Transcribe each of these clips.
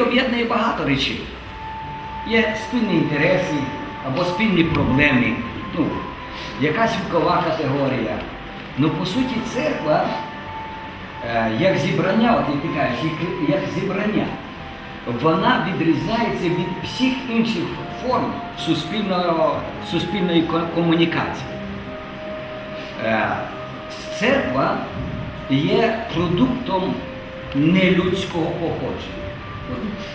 об'єднує багато речей. Є спільні інтереси або спільні проблеми, ну, якась вікова категорія. Ну, по суті, церква, е, як зібрання, от як ти кажеш, як- зібрання, вона відрізняється від всіх інших форм суспільної комунікації. Е, Церква є продуктом нелюдського походження.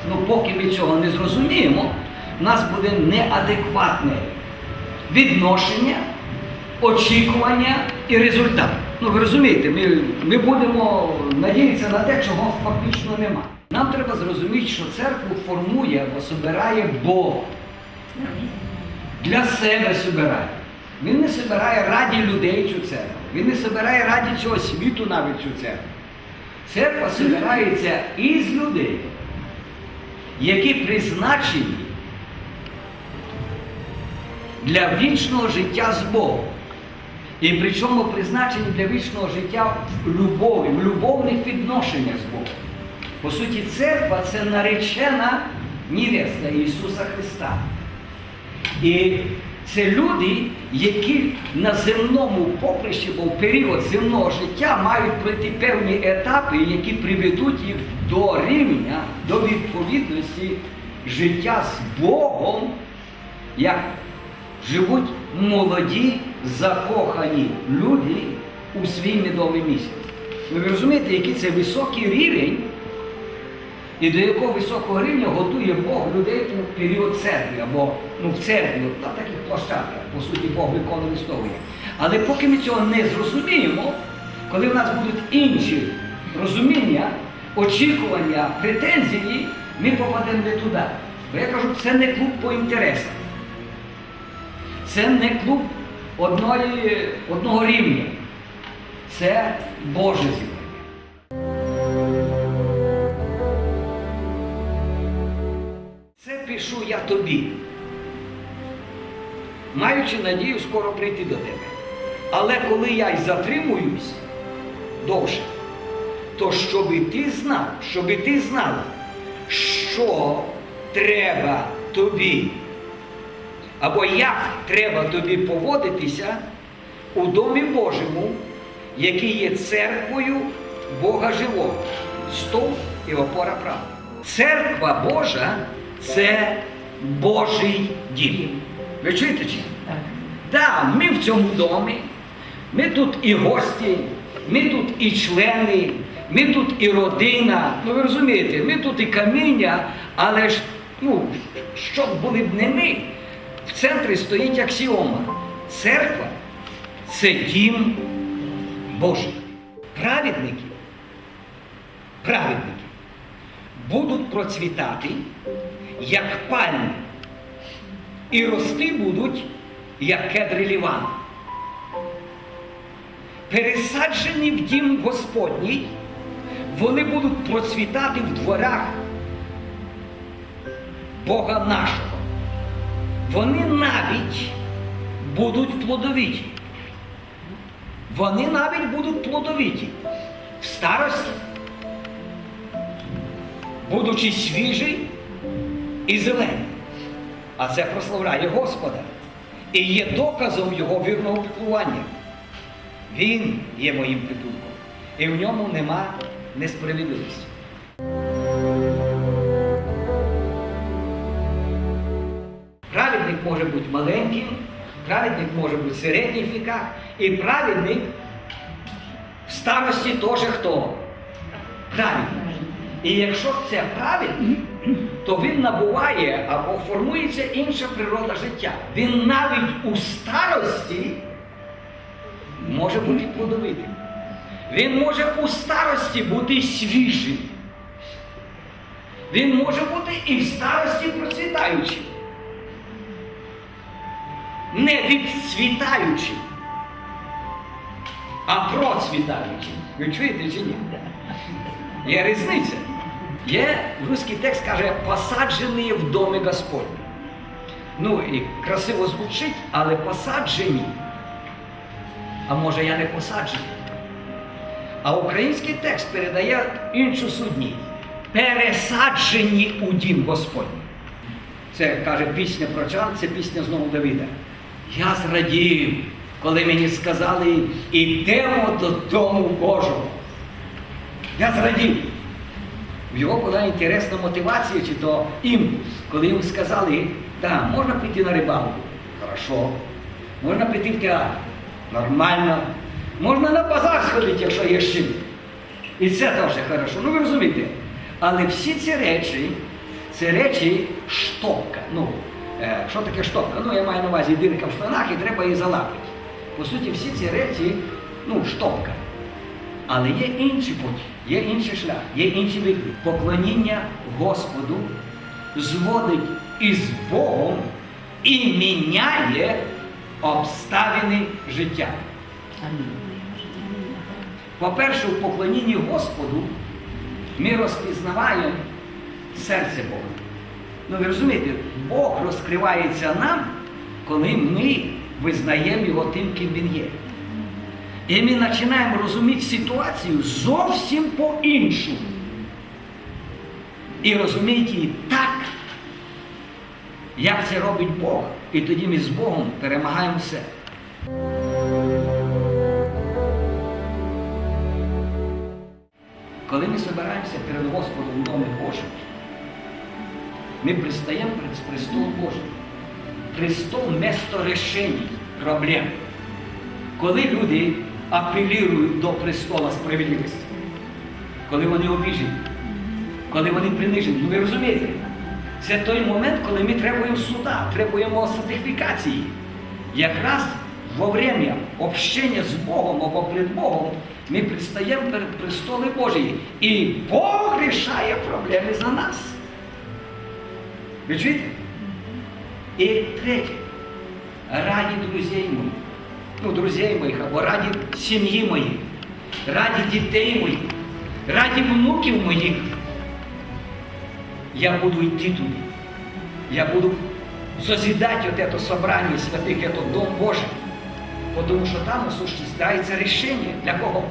Ну, поки ми цього не зрозуміємо, в нас буде неадекватне відношення, очікування і результат. Ну, ви розумієте, ми, ми будемо надіятися на те, чого фактично нема. Нам треба зрозуміти, що церкву формує або собирає Бог. Для себе собирає. Він не собирає раді людей цю церкву. Він не собирає раді цього світу навіть цю церкву. Церква собирається із людей, які призначені для вічного життя з Богом. І причому призначені для вічного життя в любові, в любовних відношеннях з Богом. По суті, церква це наречена невеста Ісуса Христа. І це люди, які на земному поприщі, бо в період земного життя мають пройти певні етапи, які приведуть їх до рівня, до відповідності життя з Богом, як живуть молоді, закохані люди у свій медовий місяць. Ви розумієте, який це високий рівень, і до якого високого рівня готує Бог людей у період церкви, або ну, в церкві, на таких площадках, по суті, Бог використовує. Але поки ми цього не зрозуміємо, коли в нас будуть інші розуміння, очікування, претензії, ми попадемо не туди. Бо я кажу, це не клуб по інтересам. Це не клуб одної, одного рівня. Це Боже зібрання. Тобі, маючи надію скоро прийти до тебе. Але коли я й затримуюсь довше, то щоби ти знав, щоби ти знала, що треба тобі, або як треба тобі поводитися у домі Божому, який є церквою Бога живого, стовп і опора правди. Церква Божа це Божий дім. Ви чуєте чи? Так. Так, ми в цьому домі, ми тут і гості, ми тут і члени, ми тут і родина. Ну ви розумієте, ми тут і каміння, але ж, ну, щоб були б не ми, в центрі стоїть аксіома. Церква це дім Божий. Праведники, праведники будуть процвітати, як пальми, і рости будуть, як кедри Лівану. Пересаджені в дім Господній, вони будуть процвітати в дворах Бога нашого. Вони навіть будуть плодовиті. Вони навіть будуть плодовиті в старості, будучи свіжі і зелені. А це прославляє Господа і є доказом Його вірного піклування. Він є моїм притулком, і в ньому нема несправедливості. Праведник може бути маленьким, праведник може бути в середніх віках, і праведник в старості теж хто? Праведник. І якщо це праведник, то він набуває або формується інша природа життя. Він навіть у старості може бути плодовитим. Він може у старості бути свіжим. Він може бути і в старості процвітаючим. Не відцвітаючим, а процвітаючим. Ви чуєте чи ні? Є різниця. Є русський текст каже, посаджені в домі Господні. Ну і красиво звучить, але посаджені. А може я не посаджений? А український текст передає іншу судність. пересаджені у дім Господній. Це каже пісня про Чан, це пісня знову Давида. Я зрадів, коли мені сказали, ідемо до дому Божого. Я зрадів. В його була інтересна мотивація чи то імпульс, коли йому сказали, так, можна піти на рибалку. Хорошо. Можна піти в театр. Нормально. Можна на базар сходити, якщо є чим. І це теж хорошо. Ну ви розумієте. Але всі ці речі, це речі штопка. Ну, е, що таке штопка? Ну, я маю на увазі дирка в штанах і треба її залапити. По суті, всі ці речі, ну, штопка. Але є інший путь, є інший шлях, є інший виклик. Поклоніння Господу зводить із Богом і міняє обставини життя. По-перше, в поклонінні Господу ми розпізнаваємо серце Бога. Ну ви розумієте, Бог розкривається нам, коли ми визнаємо його тим, ким він є. І ми починаємо розуміти ситуацію зовсім по-іншому. І розуміти її так, як це робить Бог. І тоді ми з Богом перемагаємо все. Коли ми збираємося перед Господом в Домі Божим, ми пристаємо перед престол Божий. Престол место решений проблем. Коли люди апелюють до престола справедливості, коли вони обіжені, коли вони принижені, ну ви розумієте, це той момент, коли ми требуємо суда, требуємо сертифікації. Якраз во время общення з Богом або перед Богом ми предстаємо перед престоли Божії. І Бог рішає проблеми за нас. Ви чуєте? І третє, раді друзей моїх, ну, друзей моїх, або раді сім'ї моїх, раді дітей моїх, раді внуків моїх. Я буду йти туди. Я буду созидати от это собрание святих, этот Дом Божий. Тому що там осуществляється рішення для кого?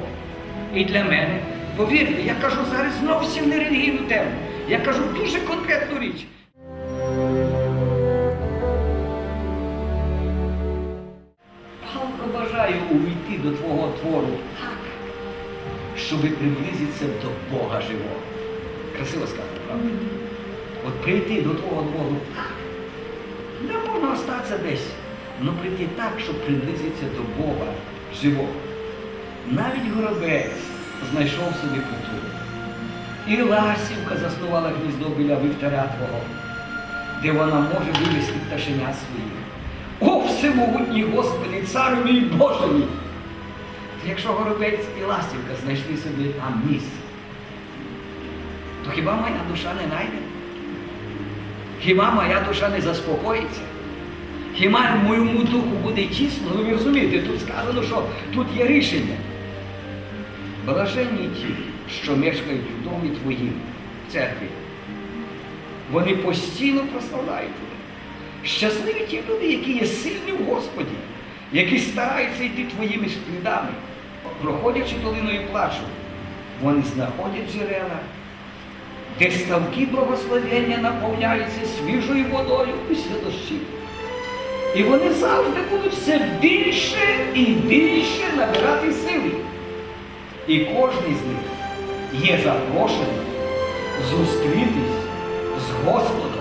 І для мене. Повірте, я кажу зараз зовсім не релігійну тему. Я кажу дуже конкретну річ. До Твого твору щоб приблизитися до Бога живого. Красиво сказано, правда? От прийти до Твого твору. Не можна остатися десь, але прийти так, щоб приблизитися до Бога живого. Навіть горобець знайшов собі культуру. І ласівка заснувала гніздо біля вівтаря Твого, де вона може вивести пташенят своїх. О, всемогутній Господи, царю мій Боже мій! Якщо горобець і ластівка знайшли собі там місце, то хіба моя душа не найде? Хіба моя душа не заспокоїться? Хіба моєму духу буде тісно? Ну ви розумієте, тут сказано, що тут є рішення. Блаженні ті, що мешкають у домі твоїм, в церкві. Вони постійно прославляють тебе. Щасливі ті люди, які є сильні в Господі, які стараються йти твоїми слідами, проходячи долиною плачу, вони знаходять джерела, де ставки благословення наповняються свіжою водою після дощів. І вони завжди будуть все більше і більше набирати сили. І кожен з них є запрошений зустрітись з Господом.